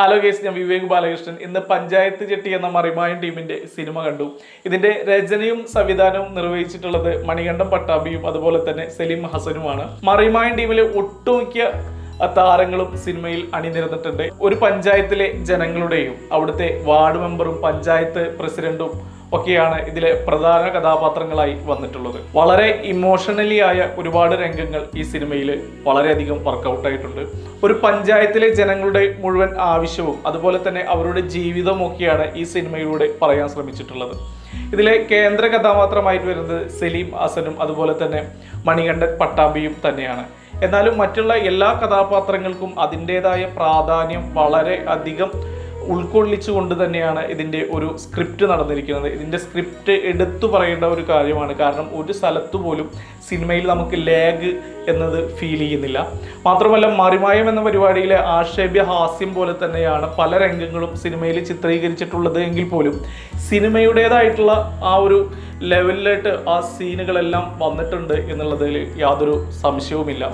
Hello case ഞാൻ വിവേക് ബാലകൃഷ്ണൻ. ഇന്ന് panchayat jetty എന്ന മറിമായൻ ടീമിന്റെ സിനിമ കണ്ടു. ഇതിന്റെ രചനയും സംവിധാനവും നിർവഹിച്ചിട്ടുള്ളത് മണികണ്ഠം പട്ടാഭിയും അതുപോലെ തന്നെ സലീം ഹസനുമാണ്. മറിമായൻ ടീമിലെ ഒട്ടുമിക്ക താരങ്ങളും സിനിമയിൽ അണിനിരന്നിട്ടുണ്ട്. ഒരു പഞ്ചായത്തിലെ ജനങ്ങളുടെയും അവിടുത്തെ വാർഡ് മെമ്പറും പഞ്ചായത്ത് പ്രസിഡന്റും ഒക്കെയാണ് ഇതിലെ പ്രധാന കഥാപാത്രങ്ങളായി വന്നിട്ടുള്ളത്. വളരെ ഇമോഷണലി ആയ ഒരുപാട് രംഗങ്ങൾ ഈ സിനിമയിൽ വളരെയധികം വർക്കൗട്ടായിട്ടുണ്ട് ഒരു പഞ്ചായത്തിലെ ജനങ്ങളുടെ മുഴുവൻ ആവശ്യവും അതുപോലെ തന്നെ അവരുടെ ജീവിതമൊക്കെയാണ് ഈ സിനിമയിലൂടെ പറയാൻ ശ്രമിച്ചിട്ടുള്ളത്. ഇതിലെ കേന്ദ്ര കഥാപാത്രമായിട്ട് വരുന്നത് സലീം ഹസനും അതുപോലെ തന്നെ മണികണ്ഠൻ പട്ടാമ്പിയും തന്നെയാണ്. എന്നാലും മറ്റുള്ള എല്ലാ കഥാപാത്രങ്ങൾക്കും അതിന്റെതായ പ്രാധാന്യം വളരെ അധികം ഉൾക്കൊള്ളിച്ചുകൊണ്ട് തന്നെയാണ് ഇതിന്റെ ഒരു സ്ക്രിപ്റ്റ് നടന്നിരിക്കുന്നത്. ഇതിന്റെ സ്ക്രിപ്റ്റ് എടുത്തു പറയേണ്ട ഒരു കാര്യമാണ്. കാരണം ഒരു സ്ഥലത്ത് പോലും സിനിമയിൽ നമുക്ക് ലാഗ് എന്നത് ഫീൽ ചെയ്യുന്നില്ല. മാത്രമല്ല മറിമായം എന്ന പരിപാടിയിലെ ആക്ഷേപ്യ ഹാസ്യം പോലെ തന്നെയാണ് പല രംഗങ്ങളും സിനിമയിൽ ചിത്രീകരിച്ചിട്ടുള്ളത് എങ്കിൽ പോലും സിനിമയുടേതായിട്ടുള്ള ആ ഒരു ലെവലിലായിട്ട് ആ സീനുകളെല്ലാം വന്നിട്ടുണ്ട് എന്നുള്ളതിൽ യാതൊരു സംശയവുമില്ല.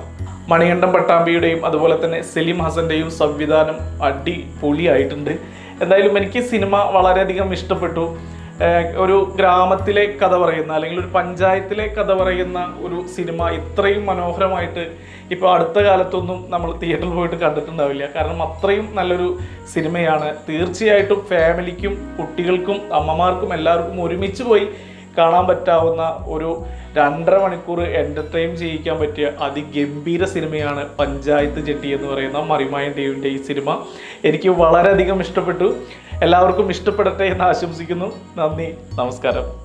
മണികണ്ഠൻ പട്ടാമ്പിയുടെയും അതുപോലെ തന്നെ സലീം ഹസന്റെയും സംവിധാനം അടിപൊളിയായിട്ടുണ്ട്. എന്തായാലും എനിക്ക് സിനിമ വളരെയധികം ഇഷ്ടപ്പെട്ടു. ഒരു ഗ്രാമത്തിലെ കഥ പറയുന്ന അല്ലെങ്കിൽ ഒരു പഞ്ചായത്തിലെ കഥ പറയുന്ന ഒരു സിനിമ ഇത്രയും മനോഹരമായിട്ട് ഇപ്പോൾ അടുത്ത കാലത്തൊന്നും നമ്മൾ തിയേറ്ററിൽ പോയിട്ട് കണ്ടിട്ടുണ്ടാവില്ല. കാരണം അത്രയും നല്ലൊരു സിനിമയാണ്. തീർച്ചയായിട്ടും ഫാമിലിക്കും കുട്ടികൾക്കും അമ്മമാർക്കും എല്ലാവർക്കും ഒരുമിച്ച് പോയി കാണാൻ പറ്റാവുന്ന ഒരു രണ്ടര മണിക്കൂർ എന്റർടൈൻ ചെയ്യിക്കാൻ പറ്റിയ അതിഗംഭീര സിനിമയാണ് പഞ്ചായത്ത് ജെട്ടി എന്ന് പറയുന്ന മറിമായൻ ദേവിന്റെ ഈ സിനിമ. എനിക്ക് വളരെയധികം ഇഷ്ടപ്പെട്ടു. എല്ലാവർക്കും ഇഷ്ടപ്പെടട്ടെ എന്ന് ആശംസിക്കുന്നു. നന്ദി. നമസ്കാരം.